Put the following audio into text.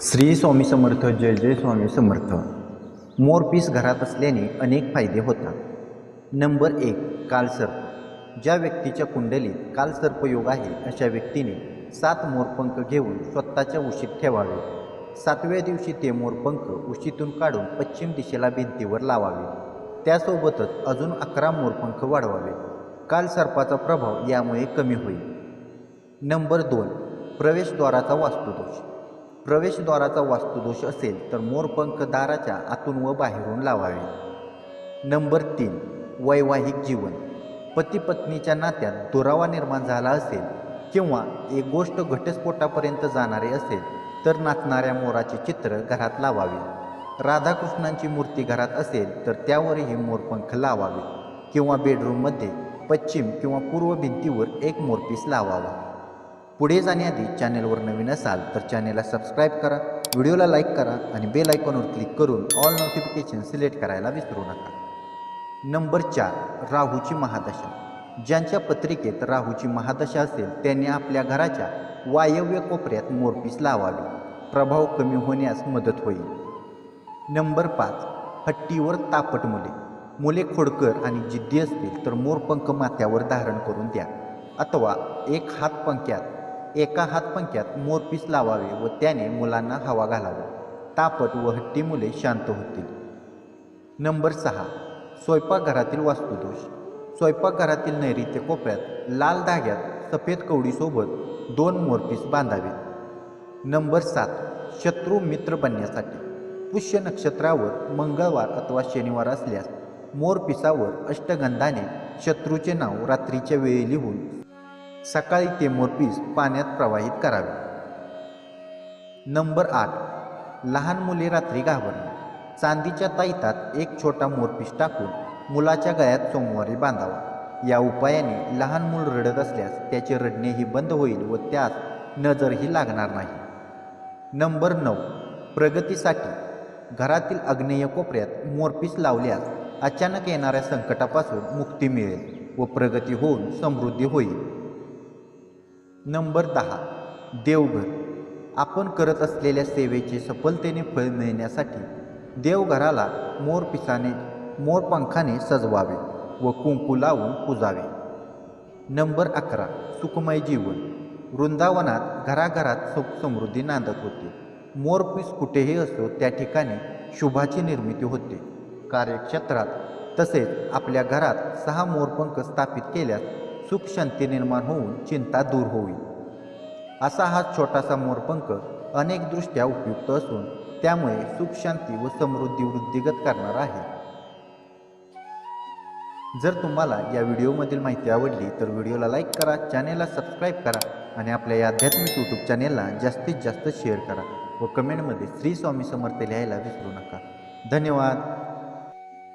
श्री स्वामी समर्थ जय जय स्वामी समर्थ. मोरपीस घरात असल्याने अनेक फायदे होतात. नंबर एक कालसर्प. ज्या व्यक्तीच्या कुंडलीत कालसर्प योग आहे अशा व्यक्तीने सात मोरपंख घेऊन स्वतःच्या उशीत ठेवावे. सातव्या दिवशी ते मोरपंख उशीतून काढून पश्चिम दिशेला भिंतीवर लावावे. त्यासोबतच अजून अकरा मोरपंख वाढवावे. कालसर्पाचा प्रभाव यामुळे कमी होईल. नंबर दोन प्रवेशद्वाराचा वास्तुदोष. प्रवेशद्वाराचा वास्तुदोष असेल तर मोरपंख दाराच्या आतून व बाहेरून लावावे. नंबर तीन वैवाहिक जीवन. पती पत्नीच्या नात्यात दुरावा निर्माण झाला असेल किंवा एक गोष्ट घटस्फोटापर्यंत जाणारी असेल तर नाचणाऱ्या मोराचे चित्र घरात लावावे. राधाकृष्णांची मूर्ती घरात असेल तर त्यावरही मोरपंख लावावे किंवा बेडरूममध्ये पश्चिम किंवा पूर्व भिंतीवर एक मोरपीस लावावा. पुढे जाण्याआधी चॅनेलवर नवीन असाल तर चॅनेलला सबस्क्राईब करा व्हिडिओला लाईक करा आणि बेल आयकॉनवर क्लिक करून ऑल नोटिफिकेशन सिलेक्ट करायला विसरू नका. नंबर चार राहूची महादशा. ज्यांच्या पत्रिकेत राहूची महादशा असेल त्यांनी आपल्या घराच्या वायव्य कोपऱ्यात मोरपीस लावावी. प्रभाव कमी होण्यास मदत होईल. नंबर पाच हट्टीवर तापट मुले. मुले खोडकर आणि जिद्दी असतील तर मोरपंख माथ्यावर धारण करून द्या. अथवा एक हातपंख्यात एका हातपंख्यात मोरपीस लावावे व त्याने मुलांना हवा घालावी. तापट व हट्टी मुले शांत होतील. नंबर सहा. स्वयंपाकघरातील वास्तुदोष. स्वयंपाकघरातील नैऋत्य कोपऱ्यात लाल धाग्यात सफेद कवडीसोबत दोन मोरपीस बांधावे. नंबर सात. शत्रू मित्र बनण्यासाठी. पुष्य नक्षत्रावर मंगळवार अथवा शनिवार असल्यास मोरपिसावर अष्टगंधाने शत्रूचे नाव रात्रीच्या वेळी लिहून सकाळी ते मोरपीस पाण्यात प्रवाहित करावे. नंबर आठ. लहान मुले रात्री घाबरणे. चांदीच्या ताईतात एक छोटा मोरपीस टाकून मुलाच्या गळ्यात सोमवारी बांधावा. या उपायाने लहान मूल रडत असल्यास त्याचे रडणेही बंद होईल व त्यास नजरही लागणार नाही. नंबर नऊ. प्रगतीसाठी. घरातील अग्नेय कोपऱ्यात मोरपीस लावल्यास अचानक येणाऱ्या संकटापासून मुक्ती मिळेल व प्रगती होऊन समृद्धी होईल. नंबर दहा देवघर. आपण करत असलेल्या सेवेचे सफलतेने फळ मिळण्यासाठी देवघराला मोरपिसाने मोरपंखाने सजवावे व कुंकू लावून पुजावे. नंबर अकरा सुखमय जीवन. वृंदावनात घराघरात सुख समृद्धी नांदत होते. मोरपीस कुठेही असो त्या ठिकाणी शुभाची निर्मिती होते. कार्यक्षेत्रात तसेच आपल्या घरात सहा मोरपंख स्थापित केल्यास सुख शांती निर्माण होऊन चिंता दूर होईल. असा हा छोटासा मोरपंख अनेक दृष्ट्या उपयुक्त असून त्यामुळे सुख शांती व समृद्धी वृद्धिगत करणार आहे. जर तुम्हाला या व्हिडिओमधील माहिती आवडली तर व्हिडिओला लाईक करा चॅनेलला सबस्क्राईब करा आणि आपल्या या आध्यात्मिक यूट्यूब चॅनेलला जास्तीत जास्त शेअर करा व कमेंटमध्ये श्री स्वामी समर्थ लिहायला विसरू नका. धन्यवाद.